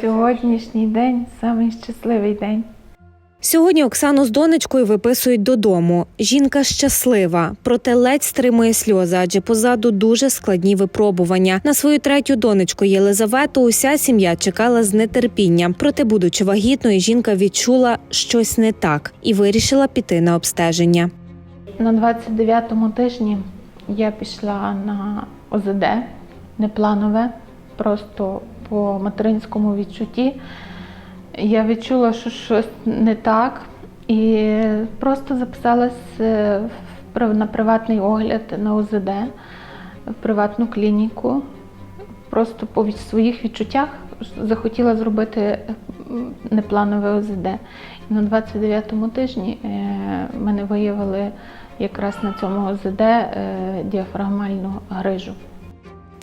Сьогоднішній день самий щасливий день. Сьогодні Оксану з донечкою виписують додому. Жінка щаслива, проте ледь стримує сльози, адже позаду дуже складні випробування. На свою третю донечку Єлизавету уся сім'я чекала з нетерпінням. Проте, будучи вагітною, жінка відчула щось не так і вирішила піти на обстеження. На 29-му тижні я пішла на ОЗД, непланове, просто по материнському відчутті. Я відчула, що щось не так, і просто записалась е, на приватний огляд на ОЗД, в приватну клініку. Просто по своїх відчуттях захотіла зробити непланове ОЗД. І на 29-му тижні е, мене виявили якраз на цьому ОЗД е, діафрагмальну грижу.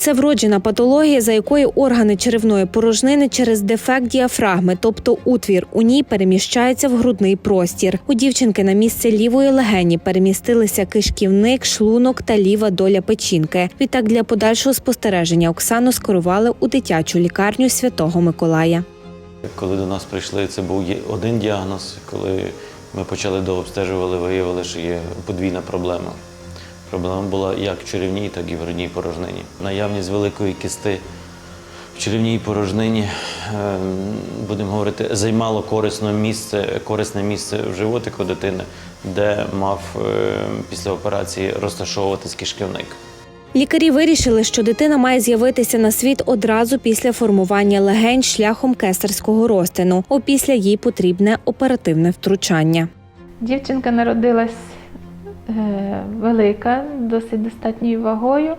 Це вроджена патологія, за якою органи черевної порожнини через дефект діафрагми, тобто утвір у ній переміщаються в грудний простір. У дівчинки на місце лівої легені перемістилися кишківник, шлунок та ліва доля печінки. Відтак для подальшого спостереження Оксану скерували у дитячу лікарню Святого Миколая. Коли до нас прийшли, це був один діагноз. Коли ми почали дообстежували, виявили, що є подвійна проблема. Проблема була як в черевній, так і в грудній порожнині. Наявність великої кисти в черевній порожнині, ем, будемо говорити, займало корисне місце, корисне місце в животику дитини, де мав ем, після операції розташовуватись кишківник. Лікарі вирішили, що дитина має з'явитися на світ одразу після формування легень шляхом кесарського розтину. Опісля їй потрібне оперативне втручання. Дівчинка народилась велика, досить достатньою вагою.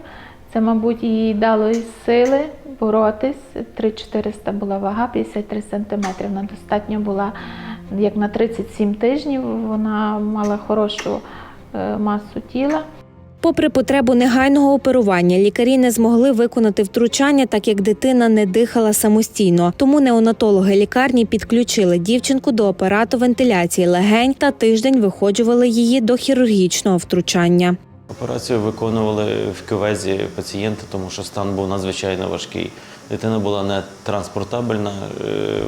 Це, мабуть, їй дало сили боротись. 3400 була вага, 53 сантиметри. Вона достатньо була як на 37 тижнів. Вона мала хорошу е, масу тіла. Попри потребу негайного оперування, лікарі не змогли виконати втручання, так як дитина не дихала самостійно. Тому неонатологи лікарні підключили дівчинку до апарату вентиляції легень та тиждень виходжували її до хірургічного втручання. Операцію виконували в кювезі пацієнта, тому що стан був надзвичайно важкий. Дитина була не транспортабельна е,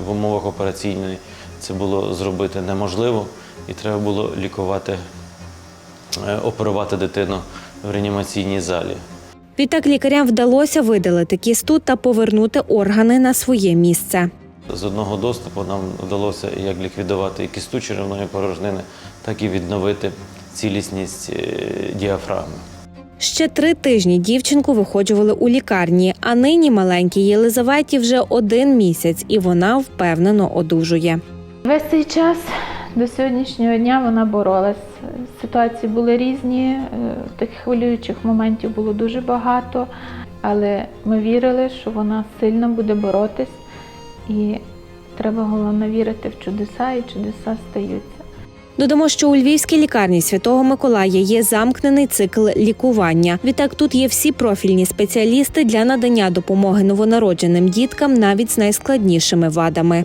в умовах операційної. Це було зробити неможливо, і треба було лікувати, оперувати дитину в реанімаційній залі. Відтак лікарям вдалося видалити кісту та повернути органи на своє місце. З одного доступу нам вдалося як ліквідувати і кісту черевної порожнини, так і відновити цілісність е, діафрагми. Ще три тижні дівчинку виходжували у лікарні, а нині маленькій Єлизаветі вже один місяць, і вона впевнено одужує. Весь цей час до сьогоднішнього дня вона боролась. Ситуації були різні, е, таких хвилюючих моментів було дуже багато, але ми вірили, що вона сильно буде боротись, і треба головне вірити в чудеса, і чудеса стаються. Додамо, що у львівській лікарні Святого Миколая є замкнений цикл лікування. Відтак тут є всі профільні спеціалісти для надання допомоги новонародженим діткам навіть з найскладнішими вадами.